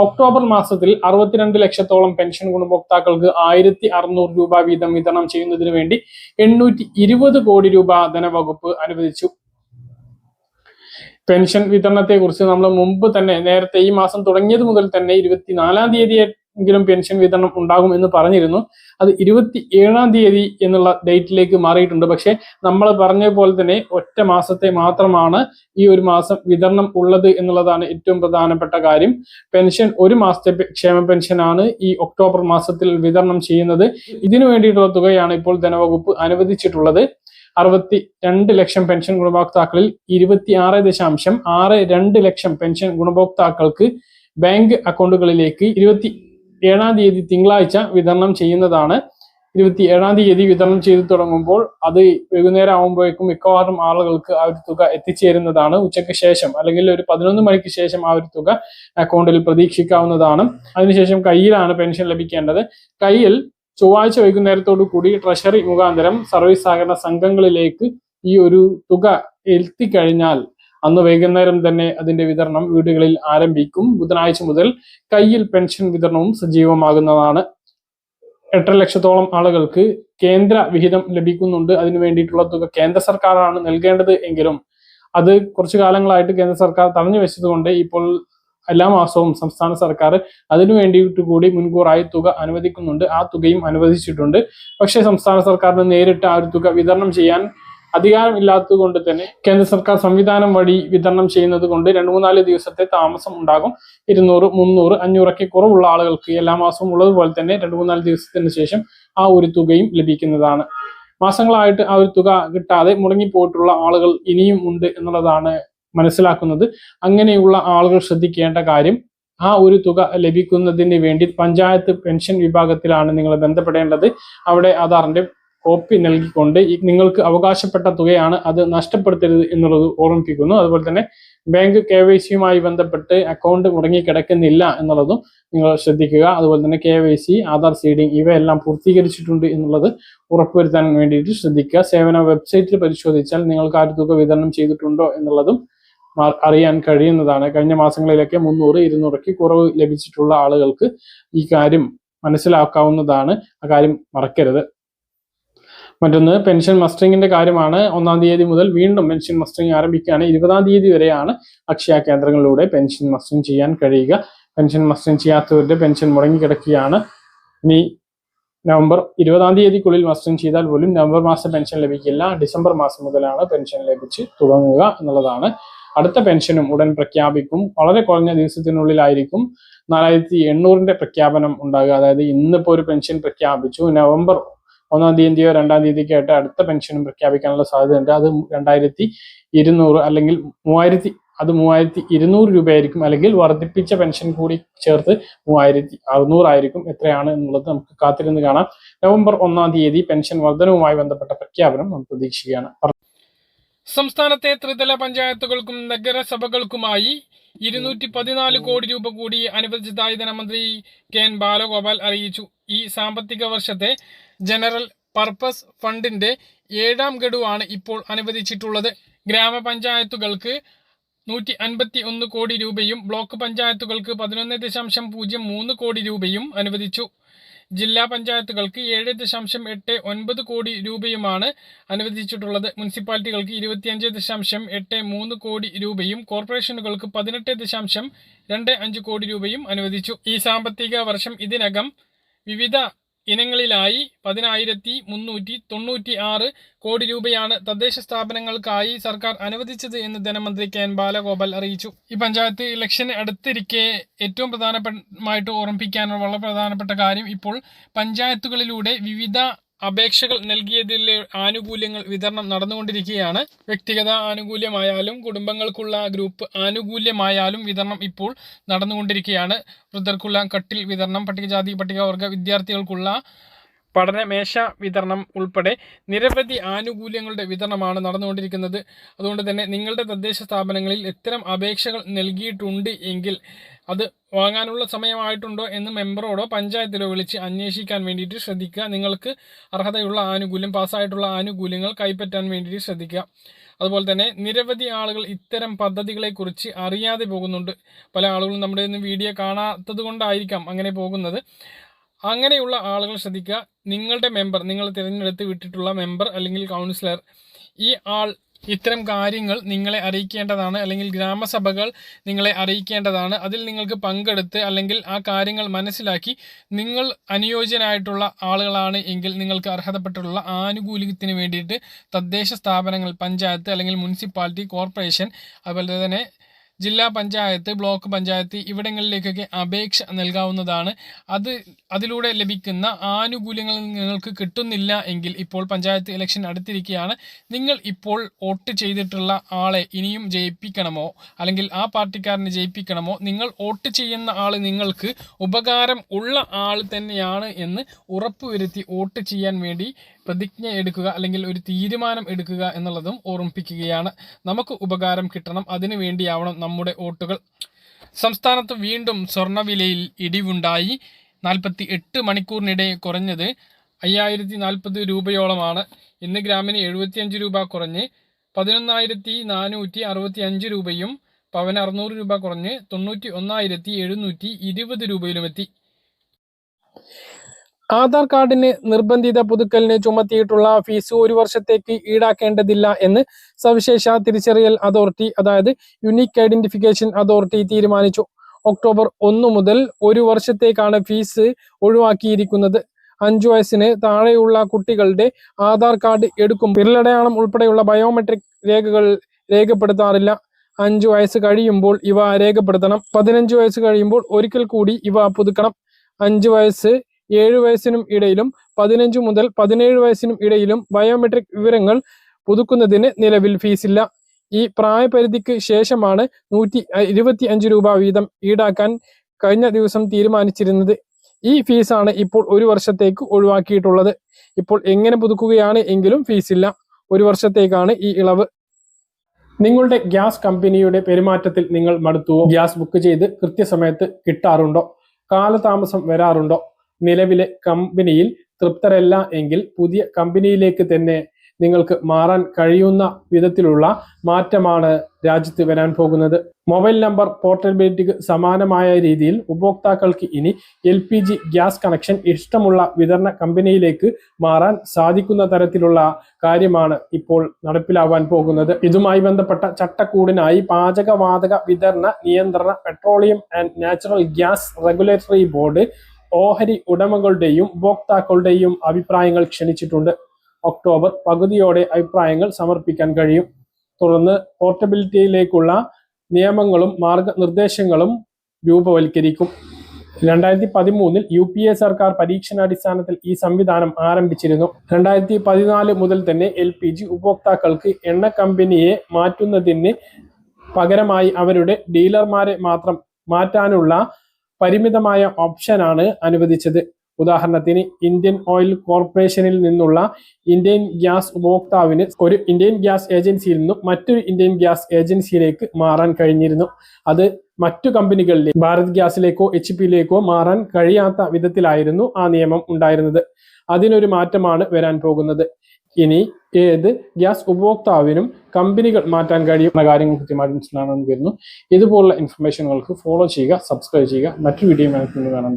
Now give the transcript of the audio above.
October മാസത്തിൽ അറുപത്തിരണ്ട് ലക്ഷത്തോളം പെൻഷൻ ഗുണഭോക്താക്കൾക്ക് ആയിരത്തി അറുന്നൂറ് രൂപ വീതം വിതരണം ചെയ്യുന്നതിന് വേണ്ടി എണ്ണൂറ്റി ഇരുപത് കോടി രൂപ ധനവകുപ്പ് അനുവദിച്ചു. പെൻഷൻ വിതരണത്തെ കുറിച്ച് നമ്മൾ മുമ്പ് തന്നെ നേരത്തെ ഈ മാസം തുടങ്ങിയത് മുതൽ തന്നെ ഇരുപത്തിനാലാം തീയതി എങ്കിലും പെൻഷൻ വിതരണം ഉണ്ടാകും എന്ന് പറഞ്ഞിരുന്നു. അത് ഇരുപത്തി ഏഴാം തീയതി എന്നുള്ള ഡേറ്റിലേക്ക് മാറിയിട്ടുണ്ട്. പക്ഷെ നമ്മൾ പറഞ്ഞ പോലെ തന്നെ ഒറ്റ മാസത്തെ മാത്രമാണ് ഈ ഒരു മാസം വിതരണം ഉള്ളത് എന്നുള്ളതാണ് ഏറ്റവും പ്രധാനപ്പെട്ട കാര്യം. പെൻഷൻ ഒരു മാസത്തെ ക്ഷേമ പെൻഷനാണ് ഈ ഒക്ടോബർ മാസത്തിൽ വിതരണം ചെയ്യുന്നത്. ഇതിനു വേണ്ടിയിട്ടുള്ള തുകയാണ് ഇപ്പോൾ ധനവകുപ്പ് അനുവദിച്ചിട്ടുള്ളത്. അറുപത്തി രണ്ട് ലക്ഷം പെൻഷൻ ഗുണഭോക്താക്കളിൽ ഇരുപത്തി ആറ് ദശാംശം ആറ് രണ്ട് ലക്ഷം പെൻഷൻ ഗുണഭോക്താക്കൾക്ക് ബാങ്ക് അക്കൗണ്ടുകളിലേക്ക് ഇരുപത്തി ഏഴാം തീയതി തിങ്കളാഴ്ച വിതരണം ചെയ്യുന്നതാണ്. ഇരുപത്തി ഏഴാം തീയതി വിതരണം ചെയ്തു തുടങ്ങുമ്പോൾ അത് വൈകുന്നേരം ആകുമ്പോഴേക്കും മിക്കവാറും ആളുകൾക്ക് ആ ഒരു തുക എത്തിച്ചേരുന്നതാണ്. ഉച്ചയ്ക്ക് ശേഷം അല്ലെങ്കിൽ ഒരു പതിനൊന്ന് മണിക്ക് ശേഷം ആ ഒരു തുക അക്കൗണ്ടിൽ പ്രതീക്ഷിക്കാവുന്നതാണ്. അതിനുശേഷം കയ്യിലാണ് പെൻഷൻ ലഭിക്കേണ്ടത്. കയ്യിൽ ചൊവ്വാഴ്ച വൈകുന്നേരത്തോടു കൂടി ട്രഷറി മുഖാന്തരം സർവീസ് സഹകരണ സംഘങ്ങളിലേക്ക് ഈ ഒരു തുക എത്തിക്കഴിഞ്ഞാൽ അന്ന് വൈകുന്നേരം തന്നെ അതിന്റെ വിതരണം വീടുകളിൽ ആരംഭിക്കും. ബുധനാഴ്ച മുതൽ കയ്യിൽ പെൻഷൻ വിതരണവും സജീവമാകുന്നതാണ്. എട്ടര ലക്ഷത്തോളം ആളുകൾക്ക് കേന്ദ്ര വിഹിതം ലഭിക്കുന്നുണ്ട്. അതിനു വേണ്ടിയിട്ടുള്ള തുക കേന്ദ്ര സർക്കാരാണ് നൽകേണ്ടത് എങ്കിലും അത് കുറച്ചു കാലങ്ങളായിട്ട് കേന്ദ്ര സർക്കാർ തടഞ്ഞു വെച്ചതുകൊണ്ട് ഇപ്പോൾ എല്ലാ മാസവും സംസ്ഥാന സർക്കാർ അതിനു വേണ്ടിയിട്ട് കൂടി മുൻകൂറായി തുക അനുവദിക്കുന്നുണ്ട്. ആ തുകയും അനുവദിച്ചിട്ടുണ്ട്. പക്ഷേ സംസ്ഥാന സർക്കാരിന് നേരിട്ട് ആ ഒരു തുക വിതരണം ചെയ്യാൻ അധികാരമില്ലാത്തത് കൊണ്ട് തന്നെ കേന്ദ്ര സർക്കാർ സംവിധാനം വഴി വിതരണം ചെയ്യുന്നത് കൊണ്ട് രണ്ട് മൂന്നാൽ ദിവസത്തെ താമസം ഉണ്ടാകും. ഇരുന്നൂറ് മുന്നൂറ് അഞ്ഞൂറൊക്കെ കുറവുള്ള ആളുകൾക്ക് എല്ലാ മാസവും ഉള്ളതുപോലെ തന്നെ രണ്ട് മൂന്നാൽ ദിവസത്തിന് ശേഷം ആ ഒരു തുകയും ലഭിക്കുന്നതാണ്. മാസങ്ങളായിട്ട് ആ ഒരു തുക കിട്ടാതെ മുടങ്ങിപ്പോയിട്ടുള്ള ആളുകൾ ഇനിയും ഉണ്ട് എന്നുള്ളതാണ് മനസ്സിലാക്കുന്നത്. അങ്ങനെയുള്ള ആളുകൾ ശ്രദ്ധിക്കേണ്ട കാര്യം ആ ഒരു തുക ലഭിക്കുന്നതിന് വേണ്ടി പഞ്ചായത്ത് പെൻഷൻ വിഭാഗത്തിലാണ് നിങ്ങൾ ബന്ധപ്പെടേണ്ടത്. അവിടെ ആധാറിന്റെ കോപ്പി നൽകിക്കൊണ്ട് നിങ്ങൾക്ക് അവകാശപ്പെട്ട തുകയാണ് അത് നഷ്ടപ്പെടുത്തരുത് എന്നുള്ളത് ഓർമ്മിപ്പിക്കുന്നു. അതുപോലെ തന്നെ ബാങ്ക് കെ വൈ സിയുമായി ബന്ധപ്പെട്ട് അക്കൗണ്ട് മുടങ്ങിക്കിടക്കുന്നില്ല എന്നുള്ളതും നിങ്ങൾ ശ്രദ്ധിക്കുക. അതുപോലെ തന്നെ K Y C Aadhaar seeding ഇവയെല്ലാം പൂർത്തീകരിച്ചിട്ടുണ്ട് എന്നുള്ളത് ഉറപ്പുവരുത്താൻ വേണ്ടിയിട്ട് ശ്രദ്ധിക്കുക. സേവന വെബ്സൈറ്റിൽ പരിശോധിച്ചാൽ നിങ്ങൾക്ക് ആ തുക വിതരണം ചെയ്തിട്ടുണ്ടോ എന്നുള്ളതും അറിയാൻ കഴിയുന്നതാണ്. കഴിഞ്ഞ മാസങ്ങളിലൊക്കെ മുന്നൂറ് ഇരുന്നൂറൊക്കെ കുറവ് ലഭിച്ചിട്ടുള്ള ആളുകൾക്ക് ഈ കാര്യം മനസ്സിലാക്കാവുന്നതാണ്. ആ കാര്യം മറക്കരുത്. മറ്റൊന്ന് പെൻഷൻ മസ്റ്ററിങ്ങിന്റെ കാര്യമാണ്. ഒന്നാം തീയതി മുതൽ വീണ്ടും പെൻഷൻ മസ്റ്ററിങ് ആരംഭിക്കുകയാണ്. ഇരുപതാം തീയതി വരെയാണ് അക്ഷയ കേന്ദ്രങ്ങളിലൂടെ പെൻഷൻ മസ്റ്ററിങ് ചെയ്യാൻ കഴിയുക. പെൻഷൻ മസ്റ്ററിങ് ചെയ്യാത്തവരുടെ പെൻഷൻ മുടങ്ങിക്കിടക്കുകയാണ്. ഇനി നവംബർ ഇരുപതാം തീയതിക്കുള്ളിൽ മസ്റ്ററിങ് ചെയ്താൽ പോലും നവംബർ മാസം പെൻഷൻ ലഭിക്കില്ല. ഡിസംബർ മാസം മുതലാണ് പെൻഷൻ ലഭിച്ച് തുടങ്ങുക എന്നുള്ളതാണ്. അടുത്ത പെൻഷനും ഉടൻ പ്രഖ്യാപിക്കും. വളരെ കുറഞ്ഞ ദിവസത്തിനുള്ളിലായിരിക്കും നാലായിരത്തി എണ്ണൂറിന്റെ പ്രഖ്യാപനം ഉണ്ടാകുക. അതായത് ഇന്നിപ്പോ ഒരു പെൻഷൻ പ്രഖ്യാപിച്ചു. നവംബർ ഒന്നാം തീയതിയോ രണ്ടാം തീയതിക്കോ ആയിട്ട് അടുത്ത പെൻഷനും പ്രഖ്യാപിക്കാനുള്ള സാധ്യതയുണ്ട്. അത് രണ്ടായിരത്തി ഇരുന്നൂറ് അല്ലെങ്കിൽ മൂവായിരത്തി അത് മൂവായിരത്തി ഇരുന്നൂറ് രൂപയായിരിക്കും. അല്ലെങ്കിൽ വർദ്ധിപ്പിച്ച പെൻഷൻ കൂടി ചേർത്ത് മൂവായിരത്തി അറുന്നൂറായിരിക്കും എത്രയാണ് എന്നുള്ളത് നമുക്ക് കാത്തിരുന്ന് കാണാം. നവംബർ ഒന്നാം തീയതി പെൻഷൻ വർധനവുമായി ബന്ധപ്പെട്ട പ്രഖ്യാപനം നമുക്ക് പ്രതീക്ഷിക്കുകയാണ്. സംസ്ഥാനത്തെ ത്രിതല പഞ്ചായത്തുകൾക്കും നഗരസഭകൾക്കുമായി ഇരുന്നൂറ്റി പതിനാല് കോടി രൂപ കൂടി അനുവദിച്ചതായി ധനമന്ത്രി കെ എൻ ബാലഗോപാൽ അറിയിച്ചു. ഈ സാമ്പത്തിക വർഷത്തെ ജനറൽ പർപ്പസ് ഫണ്ടിന്റെ ഏഴാം ഗഡുവാണ് ഇപ്പോൾ അനുവദിച്ചിട്ടുള്ളത്. ഗ്രാമപഞ്ചായത്തുകൾക്ക് നൂറ്റി അൻപത്തി ഒന്ന് കോടി രൂപയും ബ്ലോക്ക് പഞ്ചായത്തുകൾക്ക് പതിനൊന്ന് ദശാംശം പൂജ്യം മൂന്ന് കോടി രൂപയും അനുവദിച്ചു. ജില്ലാ പഞ്ചായത്തുകൾക്ക് ഏഴ് ദശാംശം എട്ട് ഒൻപത് കോടി രൂപയുമാണ് അനുവദിച്ചിട്ടുള്ളത്. മുനിസിപ്പാലിറ്റികൾക്ക് ഇരുപത്തിയഞ്ച് ദശാംശം എട്ട് മൂന്ന് കോടി രൂപയും കോർപ്പറേഷനുകൾക്ക് പതിനെട്ട് ദശാംശം രണ്ട് അഞ്ച് കോടി രൂപയും അനുവദിച്ചു. ഈ സാമ്പത്തിക വർഷം ഇതിനകം വിവിധ ഇനങ്ങളിലായി പതിനായിരത്തി മുന്നൂറ്റി തൊണ്ണൂറ്റി ആറ് കോടി രൂപയാണ് തദ്ദേശ സ്ഥാപനങ്ങൾക്കായി സർക്കാർ അനുവദിച്ചത് എന്ന് ധനമന്ത്രി കെ എൻ ബാലഗോപാൽ അറിയിച്ചു. ഈ പഞ്ചായത്ത് ഇലക്ഷന് അടുത്തിരിക്കെ ഏറ്റവും പ്രധാനപ്പെട്ടമായിട്ട് ഓർമ്മിപ്പിക്കാനുള്ള വളരെ പ്രധാനപ്പെട്ട കാര്യം ഇപ്പോൾ പഞ്ചായത്തുകളിലൂടെ വിവിധ അപേക്ഷകൾ നൽകിയതിലെ ആനുകൂല്യങ്ങൾ വിതരണം നടന്നുകൊണ്ടിരിക്കുകയാണ്. വ്യക്തിഗത ആനുകൂല്യമായാലും കുടുംബങ്ങൾക്കുള്ള ഗ്രൂപ്പ് ആനുകൂല്യമായാലും വിതരണം ഇപ്പോൾ നടന്നുകൊണ്ടിരിക്കുകയാണ്. വൃദ്ധർക്കുള്ള കട്ടിൽ വിതരണം പട്ടികജാതി പട്ടികവർഗ വിദ്യാർത്ഥികൾക്കുള്ള പഠനമേശ വിതരണം ഉൾപ്പെടെ നിരവധി ആനുകൂല്യങ്ങളുടെ വിതരണമാണ് നടന്നുകൊണ്ടിരിക്കുന്നത്. അതുകൊണ്ട് തന്നെ നിങ്ങളുടെ തദ്ദേശ സ്ഥാപനങ്ങളിൽ ഇത്തരം അപേക്ഷകൾ നൽകിയിട്ടുണ്ട് എങ്കിൽ അത് വാങ്ങാനുള്ള സമയമായിട്ടുണ്ടോ എന്ന് മെമ്പറോടോ പഞ്ചായത്തിലോ വിളിച്ച് അന്വേഷിക്കാൻ വേണ്ടിയിട്ട് ശ്രദ്ധിക്കുക. നിങ്ങൾക്ക് അർഹതയുള്ള ആനുകൂല്യം പാസ്സായിട്ടുള്ള ആനുകൂല്യങ്ങൾ കൈപ്പറ്റാൻ വേണ്ടിയിട്ട് ശ്രദ്ധിക്കുക. അതുപോലെ തന്നെ നിരവധി ആളുകൾ ഇത്തരം പദ്ധതികളെക്കുറിച്ച് അറിയാതെ പോകുന്നുണ്ട്. പല ആളുകളും നമ്മുടെ വീഡിയോ കാണാത്തത് കൊണ്ടായിരിക്കാം അങ്ങനെ പോകുന്നത്. അങ്ങനെയുള്ള ആളുകൾ ശ്രദ്ധിക്കുക. നിങ്ങളുടെ മെമ്പർ നിങ്ങൾ തിരഞ്ഞെടുത്ത് വിട്ടിട്ടുള്ള മെമ്പർ അല്ലെങ്കിൽ കൗൺസിലർ ഈ ആൾ ഇത്തരം കാര്യങ്ങൾ നിങ്ങളെ അറിയിക്കേണ്ടതാണ് അല്ലെങ്കിൽ ഗ്രാമസഭകൾ നിങ്ങളെ അറിയിക്കേണ്ടതാണ്. അതിൽ നിങ്ങൾക്ക് പങ്കെടുത്ത് അല്ലെങ്കിൽ ആ കാര്യങ്ങൾ മനസ്സിലാക്കി നിങ്ങൾ അനുയോജ്യനായിട്ടുള്ള ആളുകളാണ് എങ്കിൽ നിങ്ങൾക്ക് അർഹതപ്പെട്ടുള്ള ആനുകൂല്യത്തിന് വേണ്ടിയിട്ട് തദ്ദേശ സ്ഥാപനങ്ങൾ പഞ്ചായത്ത് അല്ലെങ്കിൽ മുനിസിപ്പാലിറ്റി കോർപ്പറേഷൻ അതുപോലെ തന്നെ ജില്ലാ പഞ്ചായത്ത് ബ്ലോക്ക് പഞ്ചായത്ത് ഇവിടങ്ങളിലേക്കൊക്കെ അപേക്ഷ നൽകാവുന്നതാണ്. അത് അതിലൂടെ ലഭിക്കുന്ന ആനുകൂല്യങ്ങൾ നിങ്ങൾക്ക് കിട്ടുന്നില്ല എങ്കിൽ ഇപ്പോൾ പഞ്ചായത്ത് ഇലക്ഷൻ അടുത്തിരിക്കുകയാണ്. നിങ്ങൾ ഇപ്പോൾ വോട്ട് ചെയ്തിട്ടുള്ള ആളെ ഇനിയും ജയിപ്പിക്കണമോ? അല്ലെങ്കിൽ ആ പാർട്ടിക്കാരനെ ജയിപ്പിക്കണമോ? നിങ്ങൾ വോട്ട് ചെയ്യുന്ന ആൾ നിങ്ങൾക്ക് ഉപകാരം ഉള്ള ആൾ തന്നെയാണ് എന്ന് ഉറപ്പുവരുത്തി വോട്ട് ചെയ്യാൻ വേണ്ടി പ്രതിജ്ഞ എടുക്കുക അല്ലെങ്കിൽ ഒരു തീരുമാനം എടുക്കുക എന്നുള്ളതും ഓർമ്മിപ്പിക്കുകയാണ്. നമുക്ക് ഉപകാരം കിട്ടണം. അതിനു വേണ്ടിയാവണം നമ്മുടെ വോട്ടുകൾ. സംസ്ഥാനത്ത് വീണ്ടും സ്വർണവിലയിൽ ഇടിവുണ്ടായി. നാൽപ്പത്തി എട്ട് മണിക്കൂറിനിടെ കുറഞ്ഞത് അയ്യായിരത്തി നാൽപ്പത് രൂപയോളമാണ്. ഇന്ന് ഗ്രാമിന് എഴുപത്തിയഞ്ച് രൂപ കുറഞ്ഞ് പതിനൊന്നായിരത്തി നാനൂറ്റി അറുപത്തി അഞ്ച് രൂപയും പവന് അറുന്നൂറ് രൂപ കുറഞ്ഞ് തൊണ്ണൂറ്റി ഒന്നായിരത്തി എഴുന്നൂറ്റി ഇരുപത് രൂപയിലുമെത്തി. ആധാർ കാർഡിന് നിർബന്ധിത പുതുക്കലിന് ചുമത്തിയിട്ടുള്ള ഫീസ് ഒരു വർഷത്തേക്ക് ഈടാക്കേണ്ടതില്ല എന്ന് സവിശേഷ തിരിച്ചറിയൽ അതോറിറ്റി അതായത് യുണീക്ക് ഐഡന്റിഫിക്കേഷൻ അതോറിറ്റി തീരുമാനിച്ചു. ഒക്ടോബർ ഒന്ന് മുതൽ ഒരു വർഷത്തേക്കാണ് ഫീസ് ഒഴിവാക്കിയിരിക്കുന്നത്. അഞ്ചു വയസ്സിന് താഴെയുള്ള കുട്ടികളുടെ ആധാർ കാർഡ് എടുക്കും വിരലടയാളം ഉൾപ്പെടെയുള്ള ബയോമെട്രിക് രേഖകൾ രേഖപ്പെടുത്താറില്ല. അഞ്ചു വയസ്സ് കഴിയുമ്പോൾ ഇവ രേഖപ്പെടുത്തണം. പതിനഞ്ച് വയസ്സ് കഴിയുമ്പോൾ ഒരിക്കൽ കൂടി ഇവ പുതുക്കണം. അഞ്ച് വയസ്സ് ഏഴ് വയസ്സിനും ഇടയിലും പതിനഞ്ച് മുതൽ പതിനേഴ് വയസ്സിനും ഇടയിലും ബയോമെട്രിക് വിവരങ്ങൾ പുതുക്കുന്നതിന് നിലവിൽ ഫീസില്ല ഈ പ്രായപരിധിക്ക് ശേഷമാണ് നൂറ്റി ഇരുപത്തി അഞ്ച് രൂപ വീതം ഈടാക്കാൻ കഴിഞ്ഞ ദിവസം തീരുമാനിച്ചിരുന്നത്. ഈ ഫീസാണ് ഇപ്പോൾ ഒരു വർഷത്തേക്ക് ഒഴിവാക്കിയിട്ടുള്ളത്. ഇപ്പോൾ എങ്ങനെ പുതുക്കുകയാണ് എങ്കിലും ഫീസില്ല ഒരു വർഷത്തേക്കാണ് ഈ ഇളവ്. നിങ്ങളുടെ ഗ്യാസ് കമ്പനിയുടെ പെരുമാറ്റത്തിൽ നിങ്ങൾ മടുത്തുവോ? ഗ്യാസ് ബുക്ക് ചെയ്ത് കൃത്യസമയത്ത് കിട്ടാറുണ്ടോ? കാലതാമസം വരാറുണ്ടോ? നിലവിലെ കമ്പനിയിൽ തൃപ്തരല്ല എങ്കിൽ പുതിയ കമ്പനിയിലേക്ക് തന്നെ നിങ്ങൾക്ക് മാറാൻ കഴിയുന്ന വിധത്തിലുള്ള മാറ്റമാണ് രാജ്യത്ത് വരാൻ പോകുന്നത്. മൊബൈൽ നമ്പർ പോർട്ടബിലിറ്റിക്ക് സമാനമായ രീതിയിൽ ഉപഭോക്താക്കൾക്ക് ഇനി L P G gas connection ഇഷ്ടമുള്ള വിതരണ കമ്പനിയിലേക്ക് മാറാൻ സാധിക്കുന്ന തരത്തിലുള്ള കാര്യമാണ് ഇപ്പോൾ നടപ്പിലാവാൻ പോകുന്നത്. ഇതുമായി ബന്ധപ്പെട്ട ചട്ടക്കൂടിനായി പാചകവാതക വിതരണ നിയന്ത്രണ petroleum and natural gas regulatory board ഓഹരി ഉടമകളുടെയും ഉപഭോക്താക്കളുടെയും അഭിപ്രായങ്ങൾ ക്ഷണിച്ചിട്ടുണ്ട്. ഒക്ടോബർ പകുതിയോടെ അഭിപ്രായങ്ങൾ സമർപ്പിക്കാൻ കഴിയും. തുടർന്ന് പോർട്ടബിലിറ്റിയിലേക്കുള്ള നിയമങ്ങളും മാർഗനിർദ്ദേശങ്ങളും രൂപവൽക്കരിക്കും. രണ്ടായിരത്തി പതിമൂന്നിൽ യു പി എ സർക്കാർ പരീക്ഷണാടിസ്ഥാനത്തിൽ ഈ സംവിധാനം ആരംഭിച്ചിരുന്നു. രണ്ടായിരത്തി പതിനാല് മുതൽ തന്നെ എൽ പി ജി ഉപഭോക്താക്കൾക്ക് എണ്ണ കമ്പനിയെ മാറ്റുന്നതിന് പകരമായി അവരുടെ ഡീലർമാരെ മാത്രം മാറ്റാനുള്ള പരിമിതമായ ഓപ്ഷനാണ് അനുവദിച്ചത്. ഉദാഹരണത്തിന് ഇന്ത്യൻ ഓയിൽ കോർപ്പറേഷനിൽ നിന്നുള്ള ഇന്ത്യൻ ഗ്യാസ് ഉപഭോക്താവിന് ഒരു ഇന്ത്യൻ ഗ്യാസ് ഏജൻസിയിൽ നിന്നും മറ്റൊരു ഇന്ത്യൻ ഗ്യാസ് ഏജൻസിയിലേക്ക് മാറാൻ കഴിഞ്ഞിരുന്നു. അത് മറ്റു കമ്പനികളിലെ ഭാരത് ഗ്യാസിലേക്കോ എച്ച് പിയിലേക്കോ മാറാൻ കഴിയാത്ത വിധത്തിലായിരുന്നു ആ നിയമം ഉണ്ടായിരുന്നത്. അതിനൊരു മാറ്റമാണ് വരാൻ പോകുന്നത്. ഇനി ഏത് ഗ്യാസ് ഉപഭോക്താവിനും കമ്പനികൾ മാറ്റാൻ കഴിയുന്ന കാര്യങ്ങൾ കൃത്യമായിട്ട് മനസ്സിലാണെന്ന് വരുന്നു. ഇതുപോലുള്ള ഇൻഫർമേഷനുകൾക്ക് ഫോളോ ചെയ്യുക സബ്സ്ക്രൈബ് ചെയ്യുക. മറ്റു വീഡിയോ കാണാൻ